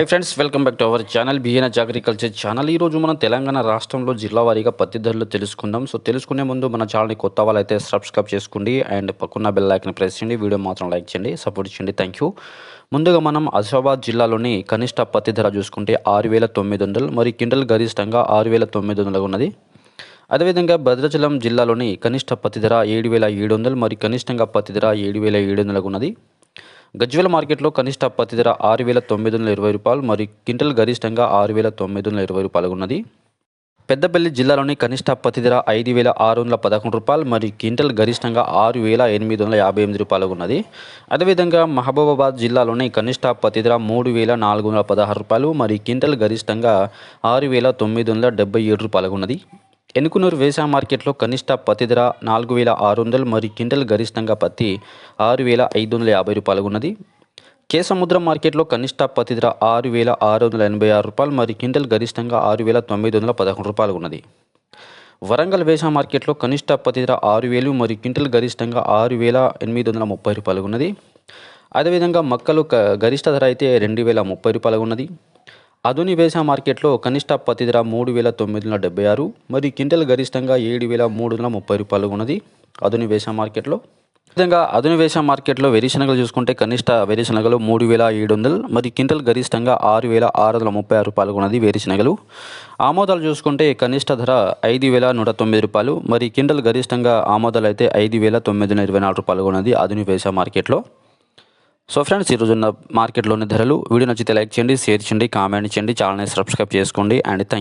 Hi friends welcome back to our channel BNS agriculture channel ఈ రోజు మనం తెలంగాణ రాష్ట్రంలో జిల్లా వారీగా పత్తి ధరలు తెలుసుకుందాం. సో తెలుసుకునే ముందు మన ఛానల్ని కొత్త వాళ్ళైతే సబ్స్క్రైబ్ చేసుకోండి అండ్ పక్కన బెల్ లైక్ని ప్రెస్ చేయండి. వీడియో మాత్రం లైక్ చేయండి సపోర్ట్ చేయండి. థ్యాంక్ యూ ముందుగా మనం ఆసిఫాబాద్ జిల్లాలోని కనిష్ట పత్తి ధర చూసుకుంటే ఆరు వేల తొమ్మిది వందలు మరి కిండల్ గరిష్టంగా ఆరు వేల తొమ్మిది వందలుగా ఉన్నది. అదేవిధంగా భద్రాచలం జిల్లాలోని కనిష్ట పత్తి ధర ఏడు వేల ఏడు వందలు మరి కనిష్టంగా పత్తి ధర ఏడు వేల ఏడు వందలకు ఉన్నది. గజ్వేల మార్కెట్లో కనిష్ట పత్తి ధర ఆరు వేల తొమ్మిది వందల ఇరవై రూపాయలు మరి క్వింటల్ గరిష్టంగా ఆరు వేల తొమ్మిది వందల ఇరవై రూపాయలు ఉన్నది. పెద్దపల్లి జిల్లాలోని కనిష్ట పత్తి ధర ఐదు వేల ఆరు వందల పదకొండు రూపాయలు మరి క్వింటల్ గరిష్టంగా ఆరు వేల ఎనిమిది వందల యాభై ఎనిమిది రూపాయలు ఉన్నది. అదేవిధంగా మహబూబాబాద్ జిల్లాలోని కనిష్ట పత్తి ధర మూడు వేల నాలుగు వందల పదహారు రూపాయలు మరి క్వింటల్ గరిష్టంగా ఆరు వేల తొమ్మిది వందల డెబ్బై ఏడు రూపాయలు ఉన్నది. ఎనుకునూరు వ్యవసాయ మార్కెట్లో కనిష్ట పత్తి ధర నాలుగు వేల ఆరు వందలు మరియు క్వింటల్ గరిష్టంగా పత్తి ఆరు వేల ఐదు వందల యాభై రూపాయలు ఉన్నది. కేసముద్రం మార్కెట్లో కనిష్ట పత్తి ధర ఆరు వేల ఆరు వందల ఎనభై ఆరు రూపాయలు మరియు క్వింటల్ గరిష్టంగా ఆరు వేల తొమ్మిది వందల పదకొండు రూపాయలు ఉన్నది. వరంగల్ వ్యవసాయ మార్కెట్లో కనిష్ట పత్తి ధర ఆరు వేలు మరియు క్వింటల్ గరిష్టంగా ఆరు వేల ఎనిమిది వందల ముప్పై రూపాయలు ఉన్నది. అదేవిధంగా మక్కలు గరిష్ట ధర అయితే రెండు వేల ముప్పై రూపాయలు ఉన్నది. అధునివేశ మార్కెట్లో కనిష్ట పత్తి ధర మూడు వేల తొమ్మిది వందల డెబ్బై ఆరు మరి క్వింటల్ గరిష్టంగా ఏడు వేల మూడు వందల ముప్పై రూపాయలు ఉన్నది. అధునివేశ మార్కెట్లో విధంగా అధునివేశ మార్కెట్లో వేరుశనగలు చూసుకుంటే కనిష్ట వేరుశనగలు మూడు వేల ఏడు వందలు మరి క్వింటల్ గరిష్టంగా ఆరు వేల ఆరు వందల ముప్పై ఆరు రూపాయలు ఉన్నది వేరుశనగలు. ఆమోదాలు చూసుకుంటే కనిష్ట ధర ఐదు వేల నూట తొమ్మిది రూపాయలు మరి క్వింటల్ గరిష్టంగా ఆమోదాలు అయితే ఐదు వేల తొమ్మిది వందల ఇరవై నాలుగు రూపాయలు ఉన్నది అధునివేశ మార్కెట్లో. సో ఫ్రెండ్స్ ఈరోజు ఉన్న మార్కెట్లోని ధరలు వీడియో నచ్చితే లైక్ చేయండి షేర్ చేయండి కామెంట్ చేయండి ఛానల్ని సబ్స్క్రైబ్ చేసుకోండి అండ్ థ్యాంక్ యూ